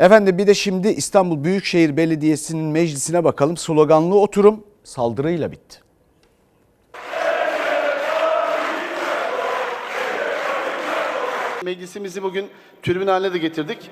Efendim bir de şimdi İstanbul Büyükşehir Belediyesi'nin meclisine bakalım. Sloganlı oturum saldırıyla bitti. Meclisimizi bugün tribün haline de getirdik.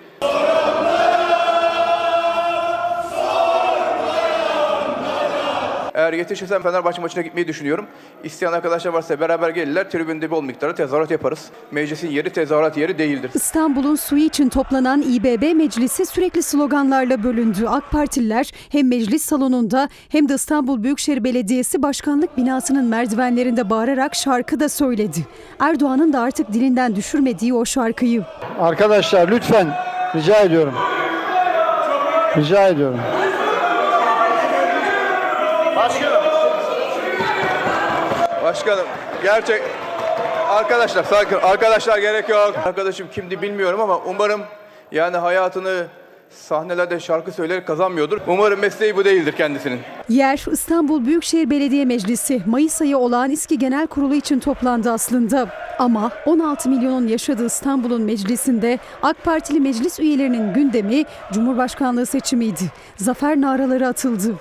Eğer yetişirsem Fenerbahçe maçına gitmeyi düşünüyorum. İsteyen arkadaşlar varsa beraber gelirler. Tribünde bol miktarda tezahürat yaparız. Meclisin yeri tezahürat yeri değildir. İstanbul'un suyu için toplanan İBB meclisi sürekli sloganlarla bölündü. AK Partililer hem meclis salonunda hem de İstanbul Büyükşehir Belediyesi Başkanlık binasının merdivenlerinde bağırarak şarkı da söyledi. Erdoğan'ın da artık dilinden düşürmediği o şarkıyı. Arkadaşlar lütfen rica ediyorum. Rica ediyorum. Başkanım. Başkanım gerçek... Arkadaşlar sakin. Arkadaşlar gerek yok. Arkadaşım kimdi bilmiyorum ama umarım yani hayatını sahnelerde şarkı söyleyerek kazanmıyordur. Umarım mesleği bu değildir kendisinin. Yer İstanbul Büyükşehir Belediye Meclisi Mayıs ayı olağan İSKİ Genel Kurulu için toplandı aslında. Ama 16 milyonun yaşadığı İstanbul'un meclisinde AK Partili meclis üyelerinin gündemi Cumhurbaşkanlığı seçimiydi. Zafer naraları atıldı.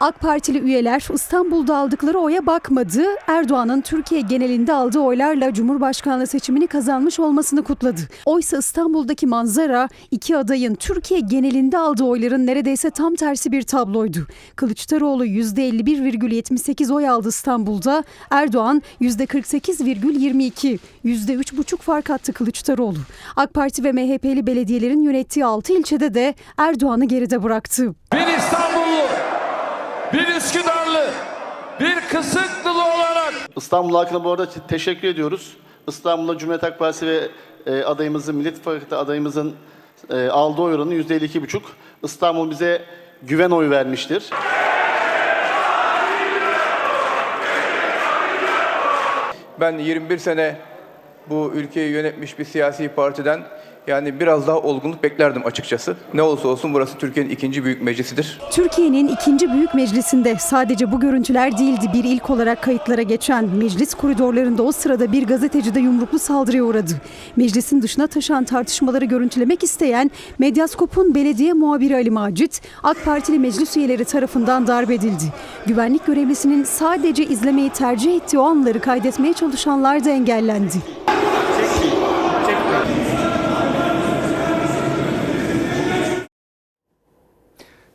AK Partili üyeler İstanbul'da aldıkları oya bakmadı. Erdoğan'ın Türkiye genelinde aldığı oylarla Cumhurbaşkanlığı seçimini kazanmış olmasını kutladı. Oysa İstanbul'daki manzara iki adayın Türkiye genelinde aldığı oyların neredeyse tam tersi bir tabloydu. Kılıçdaroğlu %51,78 oy aldı İstanbul'da. Erdoğan %48,22. %3,5 fark attı Kılıçdaroğlu. AK Parti ve MHP'li belediyelerin yönettiği 6 ilçede de Erdoğan'ı geride bıraktı. bir İstanbullu, bir Üsküdarlı, bir Kısıklılı olarak İstanbul halkına bu arada te- teşekkür ediyoruz. İstanbul'da Cumhuriyet Halk Partisi ve e, adayımızın, Millet İttifakı adayımızın e, aldığı oy oranı %52,5. İstanbul bize güven oyu vermiştir. Ben 21 sene bu ülkeyi yönetmiş bir siyasi partiden yani biraz daha olgunluk beklerdim açıkçası. Ne olursa olsun burası Türkiye'nin ikinci büyük meclisidir. Türkiye'nin ikinci büyük meclisinde sadece bu görüntüler değildi bir ilk olarak kayıtlara geçen. Meclis koridorlarında o sırada bir gazeteci de yumruklu saldırıya uğradı. Meclisin dışına taşan tartışmaları görüntülemek isteyen Medyaskop'un belediye muhabiri Ali Macit, AK Partili meclis üyeleri tarafından darp edildi. Güvenlik görevlisinin sadece izlemeyi tercih ettiği o anları kaydetmeye çalışanlar da engellendi.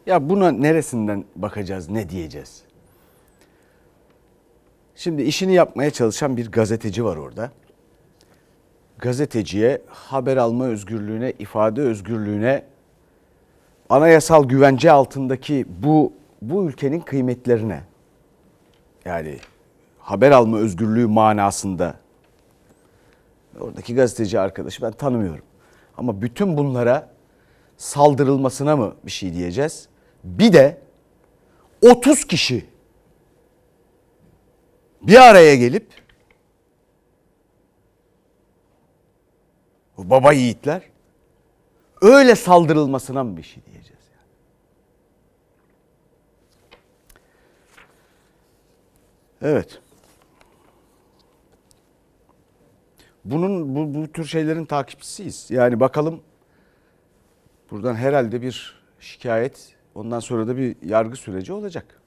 Ya buna neresinden bakacağız, ne diyeceğiz? Şimdi işini yapmaya çalışan bir gazeteci var orada. Gazeteciye haber alma özgürlüğüne, ifade özgürlüğüne, anayasal güvence altındaki bu bu ülkenin kıymetlerine yani haber alma özgürlüğü manasında oradaki gazeteci arkadaşı ben tanımıyorum. Ama bütün bunlara saldırılmasına mı bir şey diyeceğiz? Bir de 30 kişi bir araya gelip bu baba yiğitler öyle saldırılmasına mı bir şey diyeceğiz? Evet. Bunun bu, bu tür şeylerin takipçisiyiz. Yani bakalım buradan herhalde bir şikayet ondan sonra da bir yargı süreci olacak.